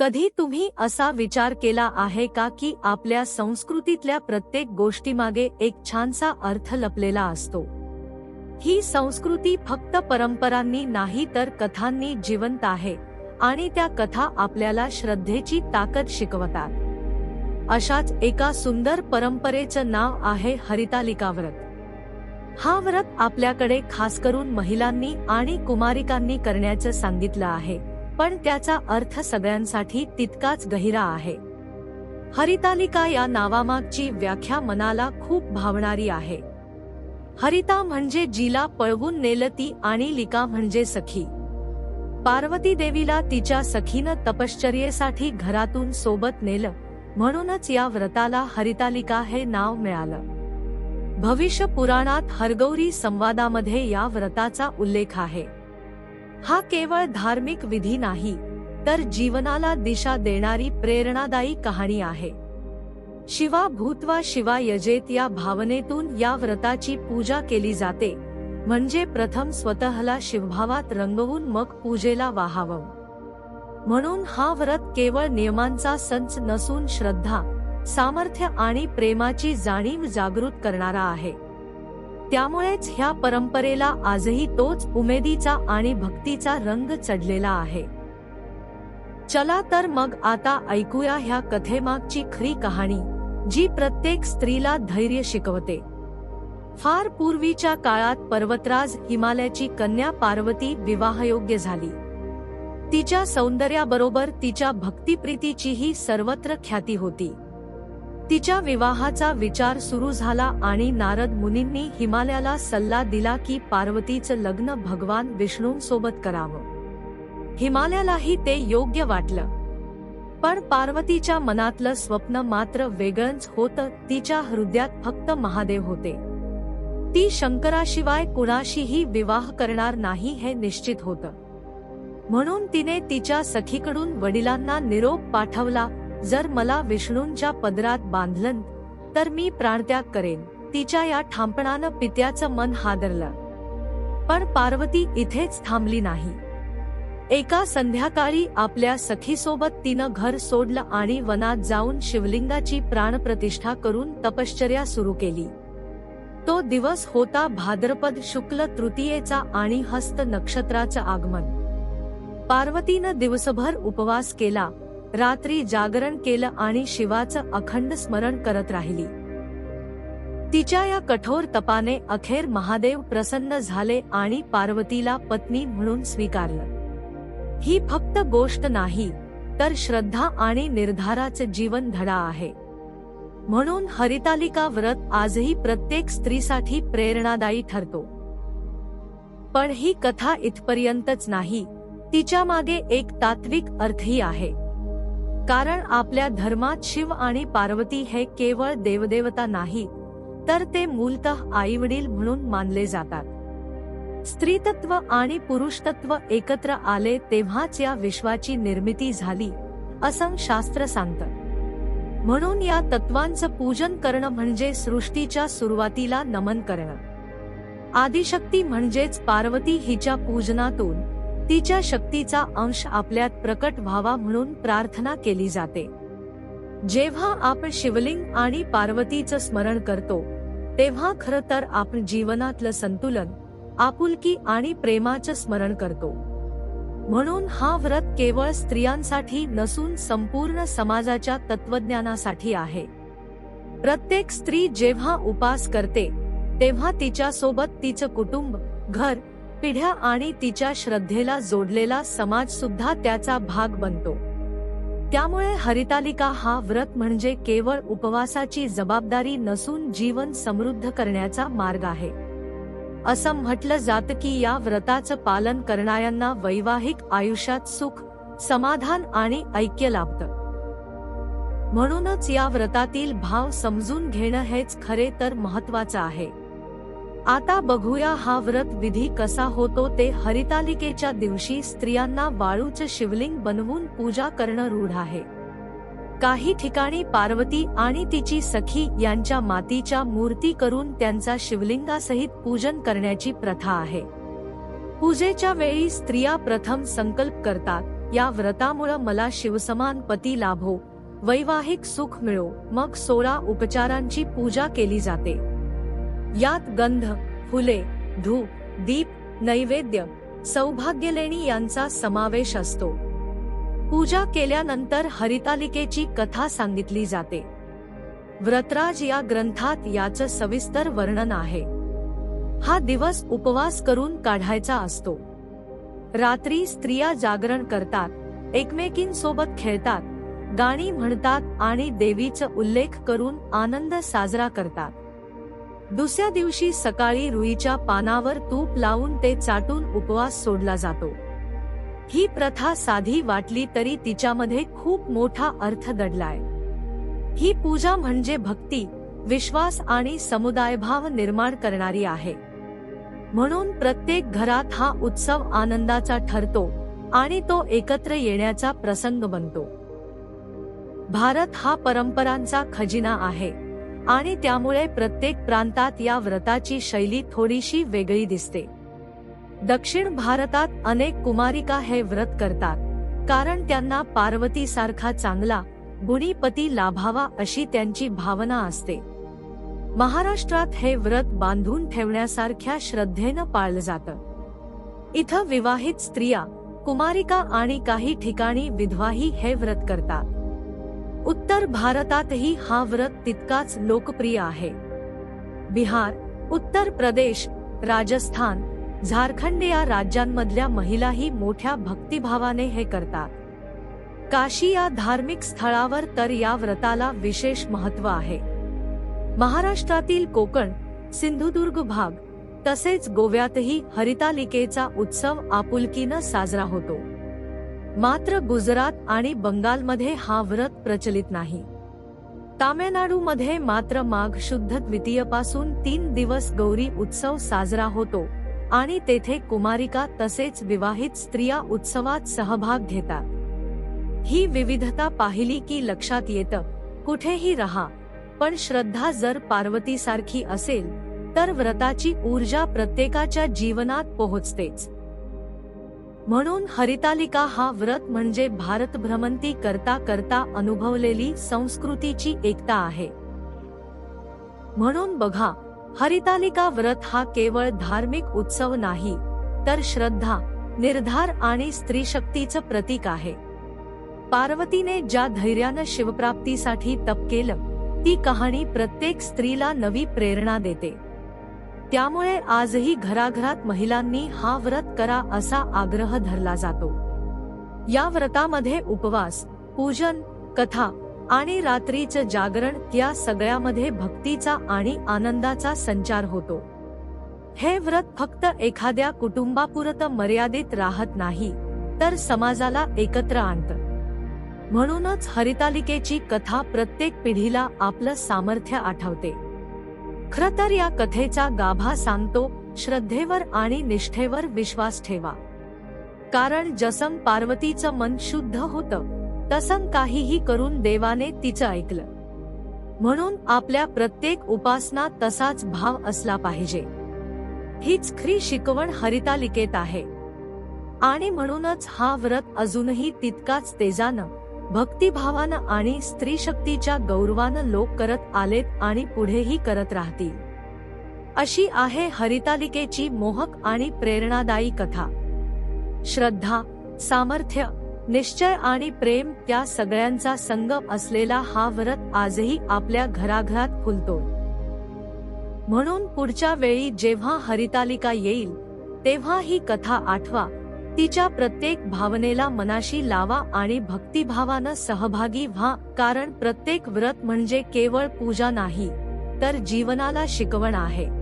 कधी तुम्ही असा विचार केला आहे का की आपल्या संस्कृतीतल्या प्रत्येक गोष्टीमागे एक छानसा अर्थ लपलेला असतो? ही संस्कृती फक्त परंपरांनी नाही तर कथांनी जिवंत आहे आणि त्या कथा आपल्याला श्रद्धेची ताकद शिकवतात. अशाच एका सुंदर परंपरेचं नाव आहे हरितालिका व्रत. हा व्रत आपल्याकडे खास करून महिलांनी आणि कुमारिकांनी करण्याचं सांगितलं आहे. पण त्याचा अर्थ सगळ्यांसाठी तितकाच गहिरा आहे. हरितालिका या नावामागची व्याख्या मनाला खूप भावणारी आहे. हरिता म्हणजे जिला पळवून नेलती आणि लिका म्हणजे सखी. पार्वती देवीला तिच्या सखीनं तपश्चर्येसाठी घरातून सोबत नेलं म्हणूनच या व्रताला हरितालिका हे नाव मिळालं. भविष्य पुराणात हरगौरी संवादामध्ये या व्रताचा उल्लेख आहे. हा केवळ धार्मिक विधी नाही तर जीवनाला दिशा देणारी प्रेरणादायी कहाणी आहे. शिवा भूतवा शिवा यजेत या भावनेतून या व्रताची पूजा केली जाते म्हणजे प्रथम स्वतःला शिवभावात रंगवून मग पूजेला वाहावं. म्हणून हा व्रत केवळ नियमांचा संच नसून श्रद्धा सामर्थ्य आणि प्रेमाची जाणीव जागृत करणारा आहे. त्यामुळेच ह्या परंपरेला आजही तोच उमेदीचा आणि भक्तीचा रंग चढलेला आहे. चला तर मग आता ऐकूया ह्या कथेमागची खरी कहाणी जी प्रत्येक स्त्रीला धैर्य शिकवते. फार पूर्वीच्या काळात पर्वतराज हिमालयाची कन्या पार्वती विवाहयोग्य झाली. तिच्या सौंदर्याबरोबर तिच्या भक्तिप्रीतीचीही सर्वत्र ख्याती होती. तिच्या विवाहाचा विचार सुरू झाला आणि नारद मुनींनी हिमालयाला सल्ला दिला की पार्वतीचं लग्न भगवान विष्णूंसोबत करावं. हिमालयालाही ते योग्य वाटलं. पण पार्वतीच्या मनातलं स्वप्न मात्र वेगळंच होतं तिच्या हृदयात फक्त महादेव होते. ती शंकराशिवाय कुणाशीही विवाह करणार नाही हे निश्चित होतं. म्हणून तिने तिच्या सखीकडून वडिलांना निरोप पाठवला जर मला विष्णूंच्या पदरात बांधलं तर मी प्राणत्याग करेन. तिच्या या ठामपणानं पित्याचं मन हादरलं. पण पार्वती इथेच थांबली नाही. एका संध्याकाळी आपल्या सखीसोबत तिनं घर सोडलं आणि वनात जाऊन शिवलिंगाची प्राणप्रतिष्ठा करून तपश्चर्या सुरू केली. तो दिवस होता भाद्रपद शुक्ल तृतीयेचा आणि हस्त नक्षत्राचं आगमन. पार्वतीनं दिवसभर उपवास केला रात्री जागरण केलं आणि शिवाचं अखंड स्मरण करत राहिली. तिच्या या कठोर तपाने अखेर महादेव प्रसन्न झाले आणि पार्वतीला पत्नी म्हणून स्वीकारलं. ही फक्त गोष्ट नाही तर श्रद्धा आणि निर्धाराचे जीवन धडा आहे. म्हणून हरितालिका व्रत आजही प्रत्येक स्त्रीसाठी प्रेरणादायी ठरतो. पण ही कथा इथपर्यंतच नाही तिच्यामागे एक तात्विक अर्थही आहे. कारण आपल्या धर्मात शिव आणि पार्वती हे केवळ देवदेवता नाही तर ते मूलतः आईवडील म्हणून मानले जातात. स्त्रीतत्व आणि पुरुषतत्व एकत्र आले तेव्हाच या विश्वाची निर्मिती झाली असं शास्त्र सांगतं. म्हणून या तत्वांचं पूजन करणं म्हणजे सृष्टीच्या सुरुवातीला नमन करणं. आदिशक्ती म्हणजेच पार्वती हिच्या पूजनातून तिच्या शक्तीचा अंश आपल्यात प्रकट व्हावा म्हणून प्रार्थना केली जाते. जेव्हा आपण शिवलिंग आणि पार्वतीचं स्मरण करतो तेव्हा खरं तर आपण जीवनातलं संतुलन आपुलकी आणि प्रेमाचं स्मरण करतो. म्हणून हा व्रत केवळ स्त्रियांसाठी नसून संपूर्ण समाजाच्या तत्वज्ञानासाठी आहे. प्रत्येक स्त्री जेव्हा उपास करते तेव्हा तिच्या सोबत तिचं कुटुंब घर पिढ्या आणि तिच्या श्रद्धेला जोडलेला समाज सुद्धा त्याचा भाग बनतो. त्यामुळे हरितालिका हा व्रत म्हणजे केवळ उपवासाची जबाबदारी नसून जीवन समृद्ध करण्याचा मार्ग आहे. असं म्हटलं जातं की या व्रताचं पालन करणाऱ्यांना वैवाहिक आयुष्यात सुख समाधान आणि ऐक्य लाभतं. म्हणूनच या व्रतातील भाव समजून घेणं हेच खरे तर महत्वाचं आहे. आता बघूया हा व्रत विधी कसा होतो ते हरितालिकेच्या दिवशी स्त्रियांना वाळूचं शिवलिंग बनवून पूजा करणं रूढ आहे. काही ठिकाणी पार्वती आणि तिची सखी यांच्या मातीच्या मूर्ती करून त्यांचा शिवलिंगासहित पूजन करण्याची प्रथा आहे. पूजेच्या वेळी स्त्रिया प्रथम संकल्प करतात या व्रतामुळं मला शिवसमान पती लाभो वैवाहिक सुख मिळो मग सोळा उपचारांची पूजा केली जाते. यात गंध फुले धूप दीप नैवेद्य सौभाग्यलेणी यांचा समावेश असतो. पूजा केल्यानंतर हरितालिकेची कथा सांगितली जाते. व्रतराज या ग्रंथात याचं सविस्तर वर्णन आहे. हा दिवस उपवास करून काढायचा असतो. रात्री स्त्रिया जागरण करतात एकमेकींसोबत खेळतात गाणी म्हणतात आणि देवीचा उल्लेख करून आनंद साजरा करतात. दुसऱ्या दिवशी सकाळी रुईच्या पानावर तूप लावून ते चाटून उपवास सोडला जातो. ही प्रथा साधी वाटली तरी तिच्यामध्ये खूप मोठा अर्थ दडलाय. ही पूजा म्हणजे भक्ती विश्वास आणि समुदायभाव निर्माण करणारी आहे. म्हणून प्रत्येक घरात हा उत्सव आनंदाचा ठरतो आणि तो एकत्र येण्याचा प्रसंग बनतो. भारत हा परंपरांचा खजिना आहे. आणि त्यामुळे प्रत्येक प्रांतात या व्रताची शैली थोडीशी वेगळी दिसते. दक्षिण भारतात अनेक कुमारिका हे व्रत करतात कारण त्यांना पार्वतीसारखा चांगला गुणीपती लाभावा अशी त्यांची भावना असते. महाराष्ट्रात हे व्रत बांधून ठेवण्यासारख्या श्रद्धेनं पाळलं जातं. इथं विवाहित स्त्रिया कुमारिका आणि काही ठिकाणी विधवाही हे व्रत करतात. उत्तर भारतातही हा व्रत तितकाच लोकप्रिय आहे. बिहार उत्तर प्रदेश राजस्थान झारखंड या राज्यांमधल्या महिलाही मोठ्या भक्तिभावाने हे करतात. काशी या धार्मिक स्थळावर तर या व्रताला विशेष महत्त्व आहे. महाराष्ट्रातील कोकण सिंधुदुर्ग भाग तसेच गोव्यातही हरितालिकेचा उत्सव आपुलकीनं साजरा होतो. मात्र गुजरात आणि बंगालमध्ये हा व्रत प्रचलित नाही. तामिळनाडूमध्ये मात्र माघ शुद्ध द्वितीयपासून तीन दिवस गौरी उत्सव साजरा होतो आणि तेथे कुमारिका तसेच विवाहित स्त्रिया उत्सवात सहभाग घेतात. ही विविधता पाहिली की लक्षात येतं कुठेही रहा पण श्रद्धा जर पार्वतीसारखी असेल तर व्रताची ऊर्जा प्रत्येकाच्या जीवनात पोहोचतेच. म्हणून हरितालिका हा व्रत म्हणजे भारत भ्रमंती करता करता अनुभवलेली संस्कृतीची एकता आहे. म्हणून बघा हरितालिका व्रत हा केवळ धार्मिक उत्सव नाही तर श्रद्धा निर्धार आणि स्त्रीशक्तीचं प्रतीक आहे. पार्वतीने ज्या धैर्यानं शिवप्राप्तीसाठी तप केलं ती कहाणी प्रत्येक स्त्रीला नवी प्रेरणा देते. त्यामुळे आजही घराघरात महिलांनी हा व्रत करा असा आग्रह धरला जातो. या व्रतामध्ये उपवास पूजन कथा आणि रात्रीचं जागरण या सगळ्यामध्ये भक्तीचा आणि आनंदाचा संचार होतो. हे व्रत फक्त एखाद्या कुटुंबापुरतं मर्यादित राहत नाही तर समाजाला एकत्र आणतं. म्हणूनच हरितालिकेची कथा प्रत्येक पिढीला आपलं सामर्थ्य आठवते. खर तर या कथेचा गाभा सांगतो श्रद्धेवर आणि निष्ठेवर विश्वास ठेवा. कारण जसं पार्वतीचं मन शुद्ध होतं तसं काहीही करून देवाने तिचं ऐकलं. म्हणून आपल्या प्रत्येक उपासना तसाच भाव असला पाहिजे. हीच खरी शिकवण हरितालिकेत आहे. आणि म्हणूनच हा व्रत अजूनही तितकाच तेजानं भक्तिभावानं आणि स्त्री शक्तीच्या गौरवानं लोक करत आलेत आणि पुढेही करत राहतील. अशी आहे हरितालिकेची मोहक आणि प्रेरणादायी कथा. श्रद्धा सामर्थ्य निश्चय आणि प्रेम त्या सगळ्यांचा संगम असलेला हा व्रत आजही आपल्या घराघरात फुलतो म्हणून पुढच्या वेळी जेव्हा हरितालिका येईल तेव्हा ही कथा आठवा. तिच्या प्रत्येक भावनेला मनाशी लावा आणि भक्तिभावानं सहभागी व्हा कारण प्रत्येक व्रत म्हणजे केवळ पूजा नाही तर जीवनाला शिकवण आहे.